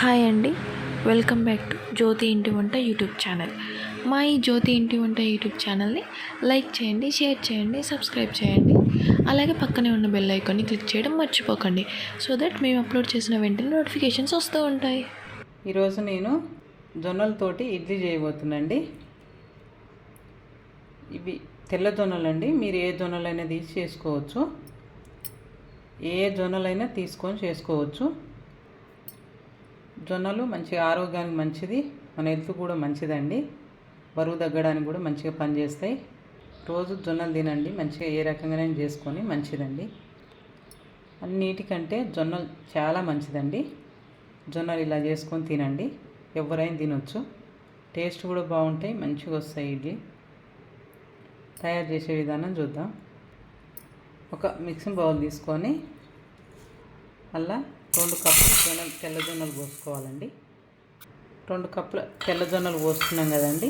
Hi అండి. Welcome back to జ్యోతి ఇంటి వంట యూట్యూబ్ ఛానల్. మా ఈ జ్యోతి ఇంటి వంట యూట్యూబ్ ఛానల్ని లైక్ చేయండి షేర్ చేయండి సబ్స్క్రైబ్ చేయండి. అలాగే పక్కనే ఉన్న బెల్ ఐకాన్ని క్లిక్ చేయడం మర్చిపోకండి. సో దట్ మేము అప్లోడ్ చేసిన వెంటనే నోటిఫికేషన్స్ వస్తూ ఉంటాయి. ఈరోజు నేను జొన్నలతోటి ఇడ్లీ చేయబోతున్నాండి ఇవి తెల్ల జొన్నలండి. మీరు ఏ జొన్నలైనా తీసి చేసుకోవచ్చు. ఏ జొన్నలైనా తీసుకొని చేసుకోవచ్చు. జొన్నలు మంచిగా ఆరోగ్యానికి మంచిది మన హెల్త్ కూడా మంచిదండి. బరువు తగ్గడానికి కూడా మంచిగా పనిచేస్తాయి. రోజు జొన్నలు తినండి మంచిగా ఏ రకంగానైనా చేసుకొని మంచిదండి. అన్నిటికంటే జొన్నలు చాలా మంచిదండి. జొన్నలు ఇలా చేసుకొని తినండి ఎవరైనా తినొచ్చు. టేస్ట్ కూడా బాగుంటాయి మంచిగా వస్తాయి ఇడ్లీ. తయారు చేసే విధానం చూద్దాం. ఒక మిక్సింగ్ బౌల్ తీసుకొని అలా రెండు కప్పులు జొన్నలు తెల్ల జొన్నలు పోసుకోవాలండి. రెండు కప్పుల తెల్ల జొన్నలు పోస్తున్నాం కదండి.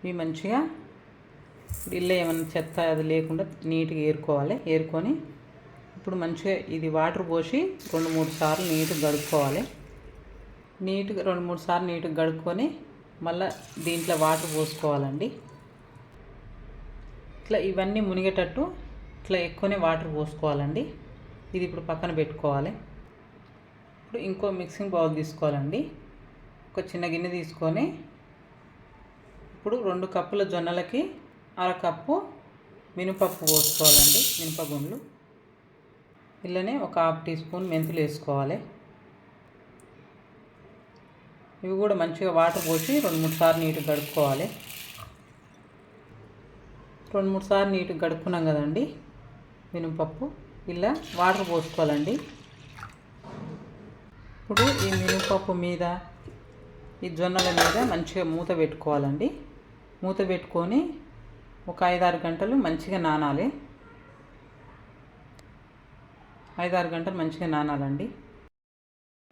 ఇవి మంచిగా ఇల్లు ఏమైనా చెత్త అది లేకుండా నీట్గా ఏరుకోవాలి. ఏరుకొని ఇప్పుడు మంచిగా ఇది వాటర్ పోసి రెండు మూడు సార్లు నీట్గా గడుపుకోవాలి నీట్గా రెండు మూడు సార్లు నీట్గా గడుక్కొని మళ్ళీ దీంట్లో వాటర్ పోసుకోవాలండి. ఇట్లా ఇవన్నీ మునిగేటట్టు ఇట్లా ఎక్కువనే వాటర్ పోసుకోవాలండి. ఇది ఇప్పుడు పక్కన పెట్టుకోవాలి. ఇప్పుడు ఇంకో మిక్సింగ్ బౌల్ తీసుకోవాలండి. ఒక చిన్న గిన్నె తీసుకొని ఇప్పుడు రెండు కప్పుల జొన్నలకి అర కప్పు మినపప్పు పోసుకోవాలండి మినపగుండ్లు. ఇలానే ఒక హాఫ్ టీ స్పూన్ మెంతులు వేసుకోవాలి. ఇవి కూడా మంచిగా వాటర్ పోసి రెండు మూడు సార్లు నీట్గా గడుపుకోవాలి రెండు మూడు సార్లు నీట్గా గడుపుకున్నాం కదండి మినపప్పు. ఇలా వాటర్ పోసుకోవాలండి. ఇప్పుడు ఈ మినపప్పు మీద ఈ జొన్నల మీద మంచిగా మూత పెట్టుకోవాలండి. మూత పెట్టుకొని ఒక ఐదారు గంటలు మంచిగా నానాలి. ఐదారు గంటలు మంచిగా నానాలండి.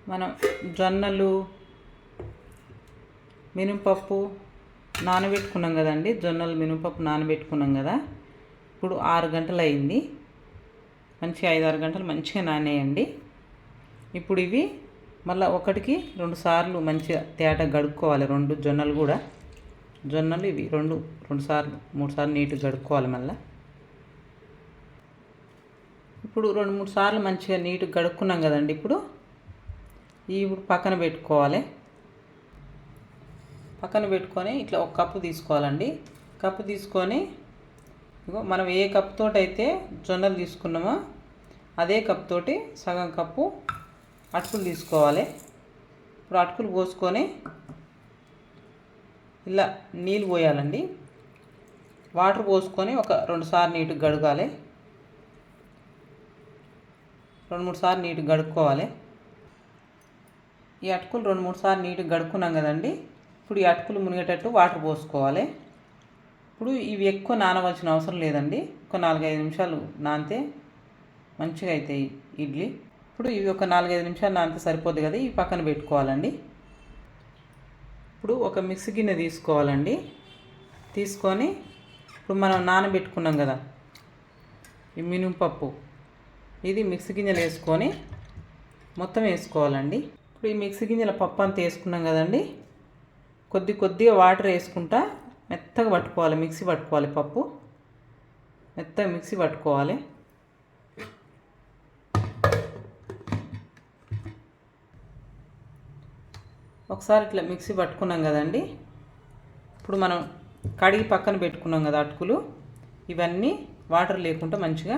మనం జొన్నలు మినపప్పు నానబెట్టుకున్నాం కదండి. జొన్నలు మినపప్పు నానబెట్టుకున్నాం కదా. ఇప్పుడు ఆరు గంటలు అయింది. మంచిగా ఐదు ఆరు గంటలు మంచిగా నానేయండి. ఇప్పుడు ఇవి మళ్ళీ ఒకటికి రెండు సార్లు మంచిగా తేట గడుక్కోవాలి రెండు జొన్నలు కూడా. జొన్నలు ఇవి రెండు రెండు సార్లు మూడు సార్లు నీట్గా గడుక్కోవాలి మళ్ళీ. ఇప్పుడు రెండు మూడు సార్లు మంచిగా నీట్గా గడుక్కున్నాం కదండి ఇప్పుడు. ఇవి ఇప్పుడు పక్కన పెట్టుకోవాలి. పక్కన పెట్టుకొని ఇట్లా ఒక కప్పు తీసుకోవాలండి. కప్పు తీసుకొని ఇగో మనం ఏ కప్పుతోటి అయితే జొన్నలు తీసుకున్నామో అదే కప్ తోటి సగం కప్పు అటుకులు తీసుకోవాలి. ఇప్పుడు అటుకులు పోసుకొని ఇలా నీళ్ళు పోయాలండి. వాటర్ పోసుకొని ఒక రెండు సార్లు నీట్గా గడగాలి. రెండు మూడు సార్లు నీట్గా గడుక్కోవాలి. ఈ అటుకులు రెండు మూడు సార్లు నీట్గా గడుక్కున్నాం కదండి. ఇప్పుడు ఈ అటుకులు మునిగేటట్టు వాటర్ పోసుకోవాలి. ఇప్పుడు ఇవి ఎక్కువ నానవలసిన అవసరం లేదండి. ఒక నాలుగైదు నిమిషాలు నానితే మంచిగా అవుతాయి ఇడ్లీ. ఇప్పుడు ఇవి ఒక నాలుగైదు నిమిషాలు నానితే సరిపోద్ది కదా ఇవి పక్కన పెట్టుకోవాలండి. ఇప్పుడు ఒక మిక్సీ గిన్నె తీసుకోవాలండి. తీసుకొని ఇప్పుడు మనం నానబెట్టుకున్నాం కదా ఈ మినుపప్పు. ఇది మిక్సీ గింజలు వేసుకొని మొత్తం వేసుకోవాలండి. ఇప్పుడు ఈ మిక్సీ గింజల పప్పు అంతా వేసుకున్నాం కదండి కొద్ది కొద్దిగా వాటర్ వేసుకుంటా మెత్తగా పట్టుకోవాలి మిక్సీ పట్టుకోవాలి పప్పు. మెత్తగా మిక్సీ పట్టుకోవాలి. ఒకసారి ఇట్లా మిక్సీ పట్టుకున్నాం కదండి. ఇప్పుడు మనం కడిగి పక్కన పెట్టుకున్నాం కదా అటుకులు. ఇవన్నీ వాటర్ లేకుండా మంచిగా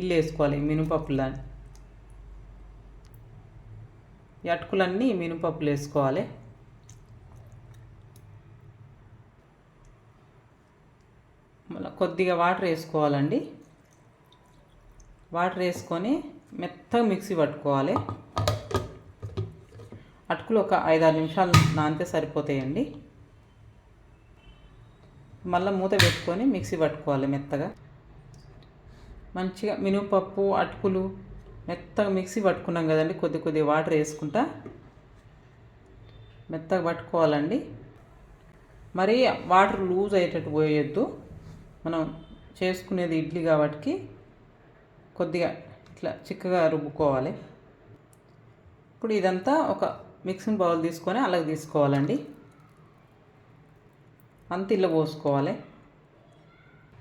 ఇల్లు వేసుకోవాలి మినుపప్పులు ఈ అటుకులన్నీ మినపప్పులు వేసుకోవాలి. మళ్ళీ కొద్దిగా వాటర్ వేసుకోవాలండి. వాటర్ వేసుకొని మెత్తగా మిక్సీ పట్టుకోవాలి. అటుకులు ఒక ఐదారు నిమిషాలు నానితే సరిపోతాయండి. మళ్ళీ మూత పెట్టుకొని మిక్సీ పట్టుకోవాలి మెత్తగా. మంచిగా మినపప్పు అటుకులు మెత్తగా మిక్సీ పట్టుకున్నాం కదండి కొద్ది కొద్ది వాటర్ వేసుకుంటా. మెత్తగా పట్టుకోవాలండి. మరి వాటర్ లూజ్ అయ్యేటట్టు పోయొద్దు. మనం చేసుకునేది ఇడ్లీ కాబట్టి కొద్దిగా ఇట్లా చిక్కగా రుబ్బుకోవాలి. ఇప్పుడు ఇదంతా ఒక మిక్సింగ్ బౌల్ తీసుకొని అలాగ తీసుకోవాలండి. అంత ఇల్లు పోసుకోవాలి.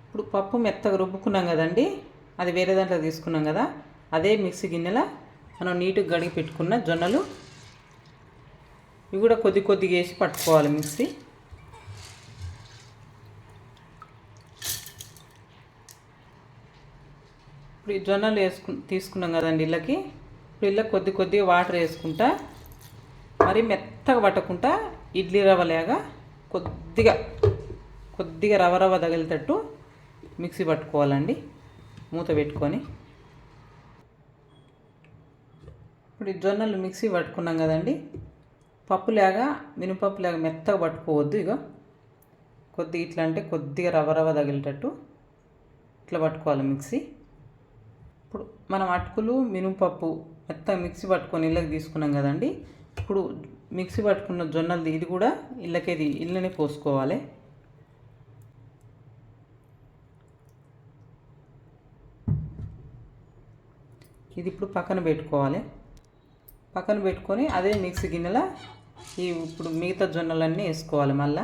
ఇప్పుడు పప్పు మెత్తగా రుబ్బుకున్నాం కదండి అది వేరే దాంట్లో తీసుకున్నాం కదా అదే మిక్సీ గిన్నెలో మనం నీట్గా గడిగి పెట్టుకున్న జొన్నలు. ఇవి కూడా కొద్ది కొద్దిగా వేసి పట్టుకోవాలి మిక్సీ. ఇప్పుడు ఈ జొన్నలు వేసుకు తీసుకున్నాం కదండి ఇళ్ళకి. ఇప్పుడు ఇళ్ళకి కొద్ది కొద్దిగా వాటర్ వేసుకుంటా మరి మెత్తగా పట్టకుండా ఇడ్లీ రవ్వలాగా కొద్దిగా కొద్దిగా రవ రవ తగిలేటట్టు మిక్సీ పట్టుకోవాలండి. మూత పెట్టుకొని. ఇప్పుడు ఈ జొన్నలు మిక్సీ పట్టుకున్నాం కదండి. పప్పులాగా మినపప్పులాగా మెత్తగా పట్టుకోవద్దు ఇక కొద్దిగా ఇట్లా అంటే కొద్దిగా రవ రవ తగిలేటట్టు ఇట్లా పట్టుకోవాలి మిక్సీ. ఇప్పుడు మనం అటుకులు మినపప్పు మెత్తగా మిక్సీ పట్టుకొని ఇళ్ళకి తీసుకున్నాం కదండి. ఇప్పుడు మిక్సీ పట్టుకున్న జొన్నలది ఇది కూడా ఇళ్ళకేది ఇళ్ళనే పోసుకోవాలి. ఇది ఇప్పుడు పక్కన పెట్టుకోవాలి. పక్కన పెట్టుకొని అదే మిక్సీ గిన్నెల ఈ ఇప్పుడు మిగతా జొన్నలన్నీ వేసుకోవాలి మళ్ళీ.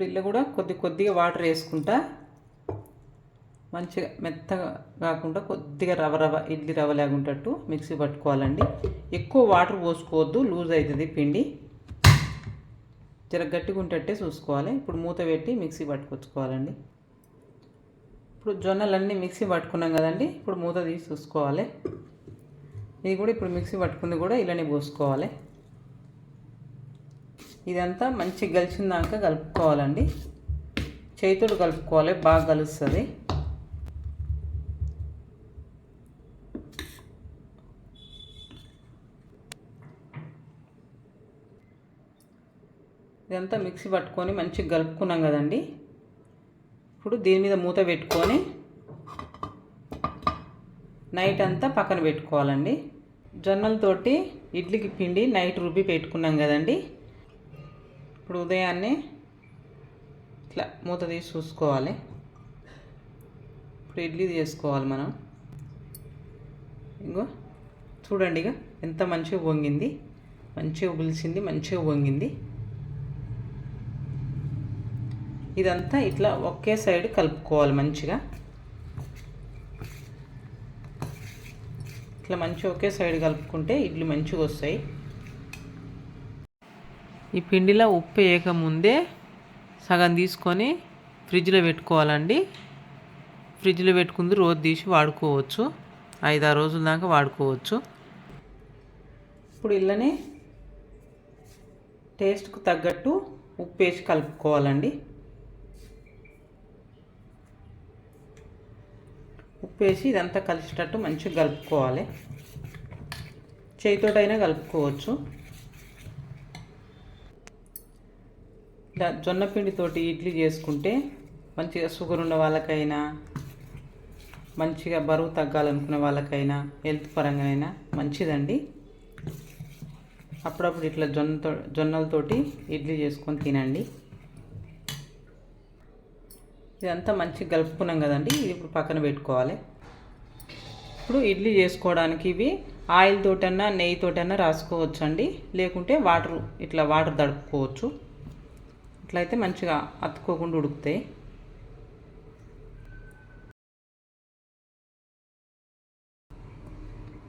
ఇప్పుడు ఇల్లు కూడా కొద్ది కొద్దిగా వాటర్ వేసుకుంటా. మంచిగా మెత్తగా కాకుండా కొద్దిగా రవ రవ ఇడ్లీ రవ లేకుంటట్టు మిక్సీ పట్టుకోవాలండి. ఎక్కువ వాటర్ పోసుకోవద్దు లూజ్ అవుతుంది పిండి. జర గట్టిగా ఉంటట్టే చూసుకోవాలి. ఇప్పుడు మూత పెట్టి మిక్సీ పట్టుకొచ్చుకోవాలండి. ఇప్పుడు జొన్నలన్నీ మిక్సీ పట్టుకున్నాం కదండి ఇప్పుడు మూత తీసి చూసుకోవాలి. ఇది కూడా ఇప్పుడు మిక్సీ పట్టుకుంది కూడా ఇలానే పోసుకోవాలి. ఇదంతా మంచిగా కలిసిందాక కలుపుకోవాలండి. చేతుడు కలుపుకోవాలి బాగా కలుస్తుంది ఇదంతా మిక్సీ పట్టుకొని మంచిగా కలుపుకున్నాం కదండి. ఇప్పుడు దీని మీద మూత పెట్టుకొని నైట్ అంతా పక్కన పెట్టుకోవాలండి. జొన్నలతోటి ఇడ్లీకి పిండి నైట్ రుబ్బి పెట్టుకున్నాం కదండి. ఇప్పుడు ఉదయాన్నే ఇట్లా మూత తీసి చూసుకోవాలి. ఇప్పుడు ఇడ్లీ చేసుకోవాలి మనం. ఇంకో చూడండి ఇక ఎంత మంచిగా వంగింది. మంచిగా పులిసింది మంచిగా వంగింది. ఇదంతా ఇట్లా ఒకే సైడ్ కలుపుకోవాలి మంచిగా. ఇట్లా మంచిగా ఒకే సైడ్ కలుపుకుంటే ఇడ్లీ మంచిగా వస్తాయి. ఈ పిండిలో ఉప్పు వేయకముందే సగం తీసుకొని ఫ్రిడ్జ్లో పెట్టుకోవాలండి. ఫ్రిడ్జ్లో పెట్టుకుంది రోజు తీసి వాడుకోవచ్చు. ఐదారు రోజుల దాకా వాడుకోవచ్చు. ఇప్పుడు ఇళ్ళని టేస్ట్కు తగ్గట్టు ఉప్పు వేసి కలుపుకోవాలండి. ఉప్పు వేసి ఇదంతా కలిసేటట్టు మంచిగా కలుపుకోవాలి. చేతితోటైనా కలుపుకోవచ్చు. ఇట్లా జొన్న పిండితోటి ఇడ్లీ చేసుకుంటే మంచిగా షుగర్ ఉన్న వాళ్ళకైనా మంచిగా బరువు తగ్గాలనుకునే వాళ్ళకైనా హెల్త్ పరంగా అయినా మంచిదండి. అప్పుడప్పుడు ఇట్లా జొన్నతో జొన్నలతోటి ఇడ్లీ చేసుకొని తినండి. ఇదంతా మంచిగా కలుపుకున్నాం కదండి ఇది ఇప్పుడు పక్కన పెట్టుకోవాలి. ఇప్పుడు ఇడ్లీ చేసుకోవడానికి ఇవి ఆయిల్ తోటన్నా నెయ్యి తోటన్నా రాసుకోవచ్చు అండి లేకుంటే వాటర్ ఇట్లా వాటర్ తడుపుకోవచ్చు. అట్లయితే మంచిగా అతుక్కోకుండా ఉడుకుతాయి.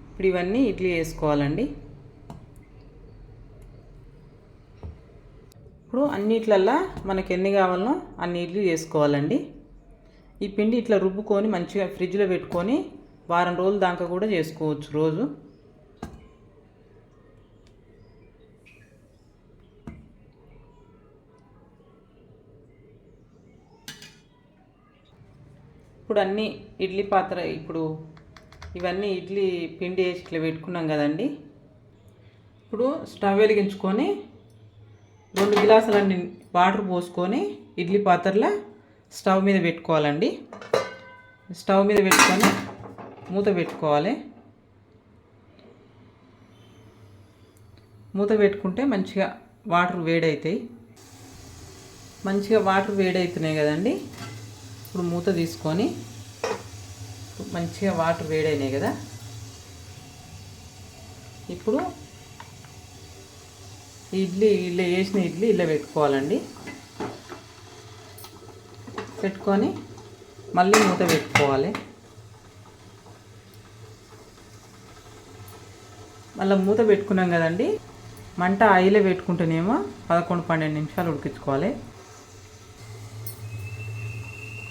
ఇప్పుడు ఇవన్నీ ఇడ్లీ వేసుకోవాలండి. ఇప్పుడు అన్నిట్లల్లా మనకి ఎన్ని కావాలనో అన్ని ఇడ్లీ చేసుకోవాలండి ఈ పిండి ఇట్లా రుబ్బుకొని మంచిగా ఫ్రిడ్జ్లో పెట్టుకొని వారం రోజుల దాకా కూడా చేసుకోవచ్చు రోజు. ఇప్పుడు అన్నీ ఇడ్లీ పాత్ర ఇప్పుడు ఇవన్నీ ఇడ్లీ పిండి వేసి ఇట్లా పెట్టుకున్నాం కదండి. ఇప్పుడు స్టవ్ వెలిగించుకొని రెండు గిలాసులన్నీ వాటర్ పోసుకొని ఇడ్లీ పాత్రలో స్టవ్ మీద పెట్టుకోవాలండి. స్టవ్ మీద పెట్టుకొని మూత పెట్టుకోవాలి. మూత పెట్టుకుంటే మంచిగా వాటర్ వేడవుతాయి మంచిగా వాటర్ వేడవుతున్నాయి కదండి. ఇప్పుడు మూత తీసుకొని మంచిగా వాటర్ వేడైనాయి కదా. ఇప్పుడు ఇడ్లీ ఇలా వేసిన ఇడ్లీ ఇలా పెట్టుకోవాలండి. పెట్టుకొని మళ్ళీ మూత పెట్టుకోవాలి. మళ్ళీ మూత పెట్టుకున్నాం కదండి. మంట ఆయిలే పెట్టుకుంటేనేమో పదకొండు పన్నెండు నిమిషాలు ఉడికించుకోవాలి.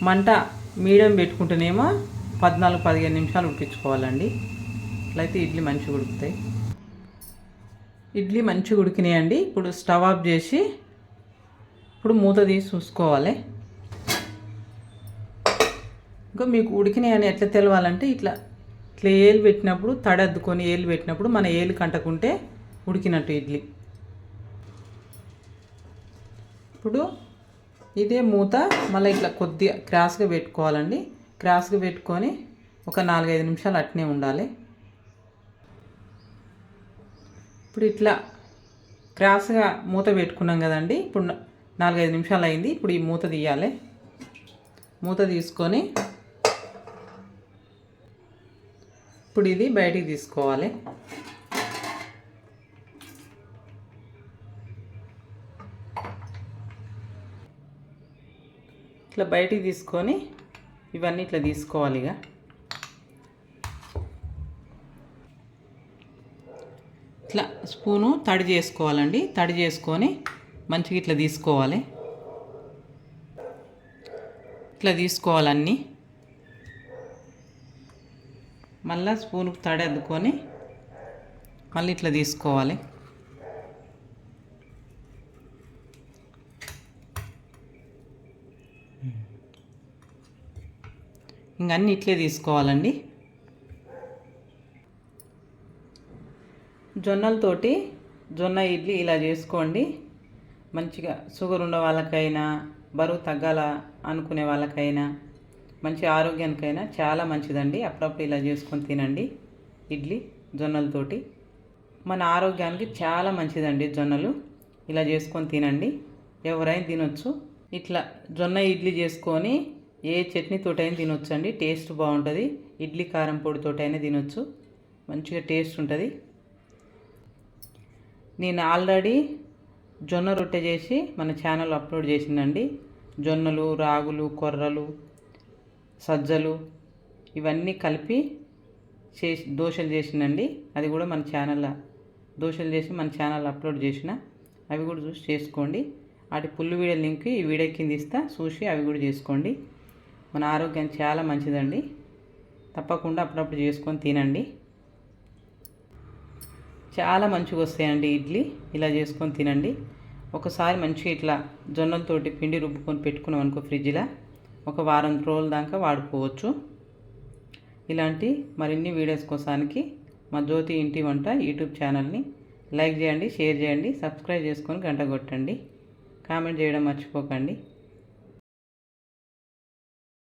మంట మీడియం పెట్టుకుంటేనేమో పద్నాలుగు పదిహేను నిమిషాలు ఉడికించుకోవాలండి. అట్లయితే ఇడ్లీ మంచిగా ఉడుకుతాయి. ఇడ్లీ మంచిగా ఉడికినాయండి. ఇప్పుడు స్టవ్ ఆఫ్ చేసి ఇప్పుడు మూత తీసి చూసుకోవాలి. ఇంకా మీకు ఉడికినాయని ఎట్లా తెలవాలంటే ఇట్లా ఇట్లా ఏలు పెట్టినప్పుడు తడద్దుకొని ఏలు పెట్టినప్పుడు మన ఏలు కంటకుంటే ఉడికినట్టు ఇడ్లీ. ఇప్పుడు ఇదే మూత మళ్ళీ ఇట్లా కొద్దిగా క్రాస్గా పెట్టుకోవాలండి. క్రాస్గా పెట్టుకొని ఒక నాలుగైదు నిమిషాలు అట్నే ఉండాలి. ఇప్పుడు ఇట్లా క్రాస్గా మూత పెట్టుకున్నాం కదండి. ఇప్పుడు నాలుగైదు నిమిషాలు అయింది. ఇప్పుడు ఈ మూత తీయాలి. మూత తీసుకొని ఇప్పుడు ఇది బయటికి తీసుకోవాలి. ఇట్లా బయటికి తీసుకొని ఇవన్నీ ఇట్లా తీసుకోవాలి ఇక. ఇట్లా స్పూను తడి చేసుకోవాలండి. తడి చేసుకొని మంచిగా ఇట్లా తీసుకోవాలి. ఇట్లా తీసుకోవాలి అన్నీ మళ్ళా స్పూన్కి తడి అద్దుకొని మళ్ళీ ఇట్లా తీసుకోవాలి. ఇంక అన్నీ ఇట్లే తీసుకోవాలండి. జొన్నలతోటి జొన్న ఇడ్లీ ఇలా చేసుకోండి. మంచిగా షుగర్ ఉన్న వాళ్ళకైనా బరువు తగ్గాల అనుకునే వాళ్ళకైనా మంచి ఆరోగ్యానికైనా చాలా మంచిదండి. అప్పుడప్పుడు ఇలా చేసుకొని తినండి. ఇడ్లీ జొన్నలతోటి మన ఆరోగ్యానికి చాలా మంచిదండి జొన్నలు. ఇలా చేసుకొని తినండి. ఎవరైనా తినొచ్చు. ఇట్లా జొన్న ఇడ్లీ చేసుకొని ఏ చట్నీతోటైనా తినొచ్చు అండి టేస్ట్ బాగుంటుంది. ఇడ్లీ కారం పొడితోటైనా తినొచ్చు. మంచిగా టేస్ట్ ఉంటుంది. నేను ఆల్రెడీ జొన్న రొట్టె చేసి మన ఛానల్ అప్లోడ్ చేసిందండి. జొన్నలు రాగులు కొర్రలు సజ్జలు ఇవన్నీ కలిపి చేసి దోశలు చేసిందండి. అది కూడా మన ఛానల్ దోశలు చేసి మన ఛానల్ అప్లోడ్ చేసిన. అవి కూడా చూసి చేసుకోండి. వాటి పుల్లు వీడియో లింక్ ఈ వీడియో కింద ఇస్తా. చూసి అవి కూడా చేసుకోండి. మన ఆరోగ్యం చాలా మంచిదండి. తప్పకుండా అప్పుడప్పుడు చేసుకొని తినండి. చాలా మంచిగా వస్తాయండి ఇడ్లీ. ఇలా చేసుకొని తినండి. ఒకసారి మంచిగా ఇట్లా జొన్నలతోటి పిండి రుబ్బుకొని పెట్టుకున్నాం అనుకో ఫ్రిడ్జ్లో. ఒక వారం రోజుల దాకా వాడుకోవచ్చు. ఇలాంటి మరిన్ని వీడియోస్ కోసానికి మా జ్యోతి ఇంటి వంట యూట్యూబ్ ఛానల్ని లైక్ చేయండి షేర్ చేయండి సబ్స్క్రైబ్ చేసుకొని గంట కొట్టండి. కామెంట్ చేయడం మర్చిపోకండి.